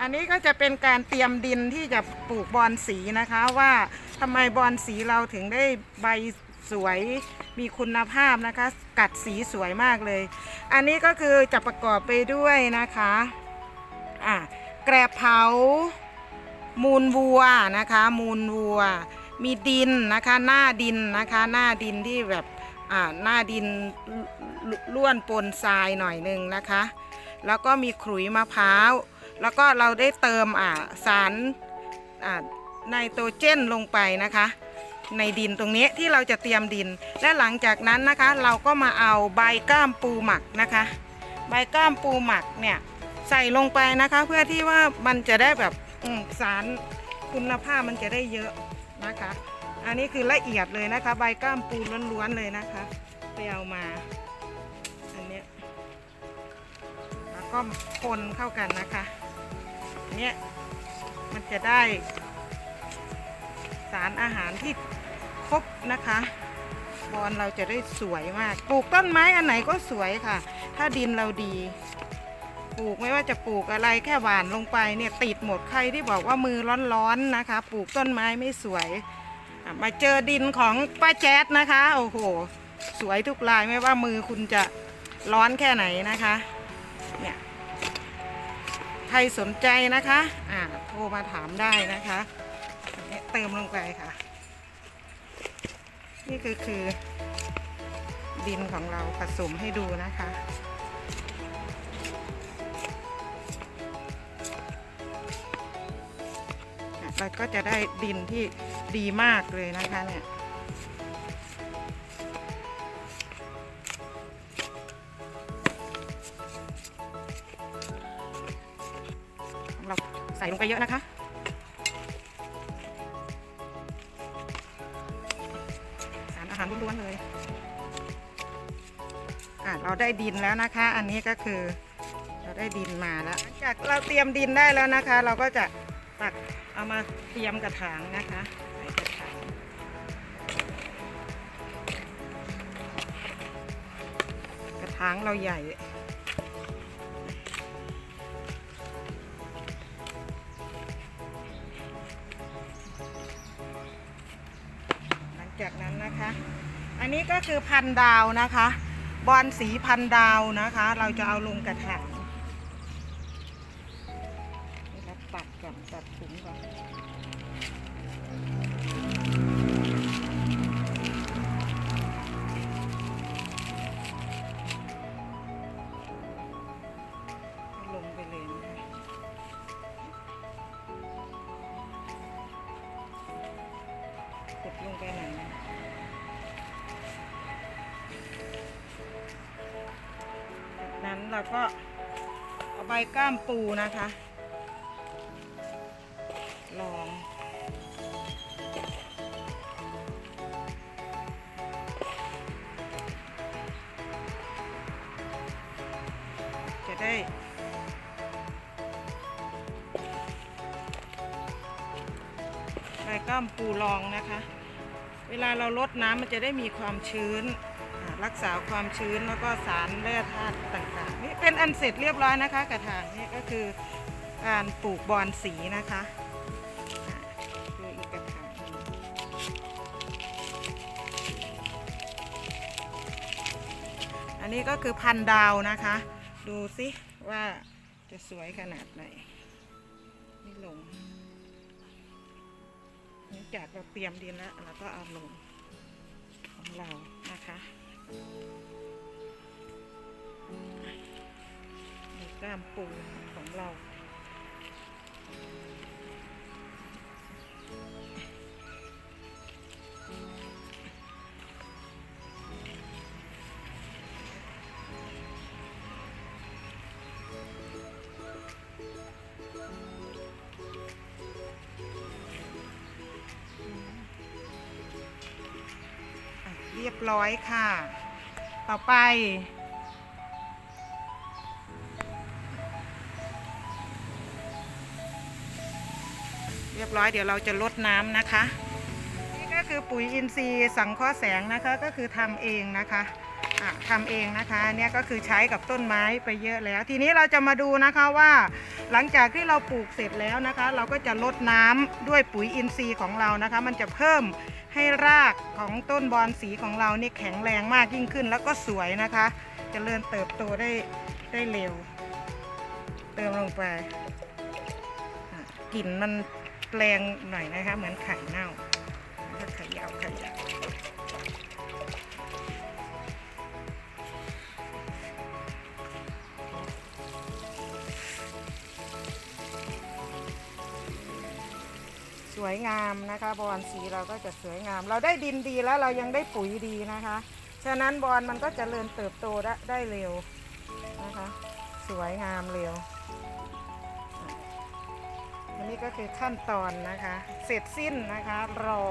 อันนี้ก็จะเป็นการเตรียมดินที่จะปลูกบอนสีนะคะว่าทำไมบอนสีเราถึงได้ใบสวยมีคุณภาพนะคะ กัดสีสวยมากเลย อันนี้ก็คือจะประกอบไปด้วยนะคะอะแกรบเผา มูลวัวนะคะ มูลวัว มีดินนะคะ หน้าดินนะคะ หน้าดินที่แบบอ่าหน้าดินลล้วนปนทรายหน่อยหนึ่งนะคะ แล้วก็มีขลุยมะพร้าว แล้วก็เราได้เติมสารไนโตรเจนลงไปนะคะ ในดินตรงนี้ที่เราจะเตรียมดิน และหลังจากนั้นนะคะเราก็มาเอาใบก้ามปูหมักนะคะ ใบก้ามปูหมักเนี่ยใส่ลงไปนะคะเพื่อที่ว่ามันจะได้แบบสารคุณภาพมันจะได้เยอะนะคะ อันนี้คือละเอียดเลยนะคะ ใบก้ามปูล้วนๆเลยนะคะ ไปเอามาอันนี้แล้วก็คนเข้ากันนะคะ เนี้ยมันจะได้ สารอาหารที่ครบนะคะ บอนเราจะได้สวยมาก ปลูกต้นไม้อันไหนก็สวยค่ะ ถ้าดินเราดี ปลูกไม่ว่าจะปลูกอะไรแค่หว่านลงไปเนี่ยติดหมดใครที่บอกว่ามือร้อนๆนะคะ ปลูกต้นไม้ไม่สวยมาเจอดินของป้าแจ๊ดนะคะ โอ้โห สวยทุกลายไม่ว่ามือคุณจะร้อนแค่ไหนนะคะ รสนใจนะคะอ่าโทรมาถามได้นะคะอันนี้เติมลงไปค่ะ นี่คือคือ ดินของเราผสมให้ดูนะคะอะเราก็จะได้ดินที่ดีมากเลยนะคะเนี่ย ส่ลงไปเยอะนะคะสารอาหารล้วนๆเลยอะเราได้ดินแล้วนะคะ อันนี้ก็คือเราได้ดินมาแล้วหลังจากเราเตรียมดินได้แล้วนะคะ เราก็จะตักเอามาเตรียมกระถางนะคะใส่กระถางกระถางเราใหญ่ จากนั้นนะคะ อันนี้ก็คือพันดาวนะคะ บอลสีพันดาวนะคะ เราจะเอาลงกระถางเราตัดก่อนตัดถุงก่อนลงไปเลยนะคะกดลงไปหน่อย เราก็เอาใบก้ามปูนะคะ ลองจะได้ใบก้ามปูลองนะคะ เวลาเราลดน้ำมันจะได้มีความชื้น รักษาความชื้นแล้วก็สารแร่ธาตุต่างๆนี่เป็นอันเสร็จเรียบร้อยนะคะ กระถางนี่ก็คือการปลูกบอนสีนะคะดูอีกกระถางอันนี้ก็คือพันดาวนะคะ ดูสิว่าจะสวยขนาดไหนนี่ลงหลังจากเราเตรียมดินแล้วเราก็เอาลงของเรานะคะ กล้ามปูของเรา รียบร้อยค่ะ ต่อไป เรียบร้อยเดี๋ยวเราจะลดน้ำนะคะ นี่ก็คือปุ๋ยอินทรีย์สังเคราะห์แสงนะคะก็คือทำเองนะคะทำเองนะคะเนี่ยก็คือใช้กับต้นไม้ไปเยอะแล้ว ทีนี้เราจะมาดูนะคะว่า หลังจากที่เราปลูกเสร็จแล้วนะคะ เราก็จะลดน้ำด้วยปุ๋ยอินทรีย์ของเรานะคะ มันจะเพิ่ม ให้รากของต้นบอนสีของเราเนี่ยแข็งแรงมากยิ่งขึ้น แล้วก็สวยนะคะจเจริญเติบโตได้ได้เร็ว เติมลงไปกลิ่นมันแรงหน่อยนะคะ เหมือนไข่เน่าถ้าขยาวขย สวยงามนะคะบอลสีเราก็จะสวยงาม เราได้ดินดีแล้วเรายังได้ปุ๋ยดีนะคะ ฉะนั้นบอลมันก็จะเริญเติบโตได้ได้เร็วนะคะ สวยงามเร็วอันนี้ก็คือขั้นตอนนะคะ เสร็จสิ้นนะคะรอ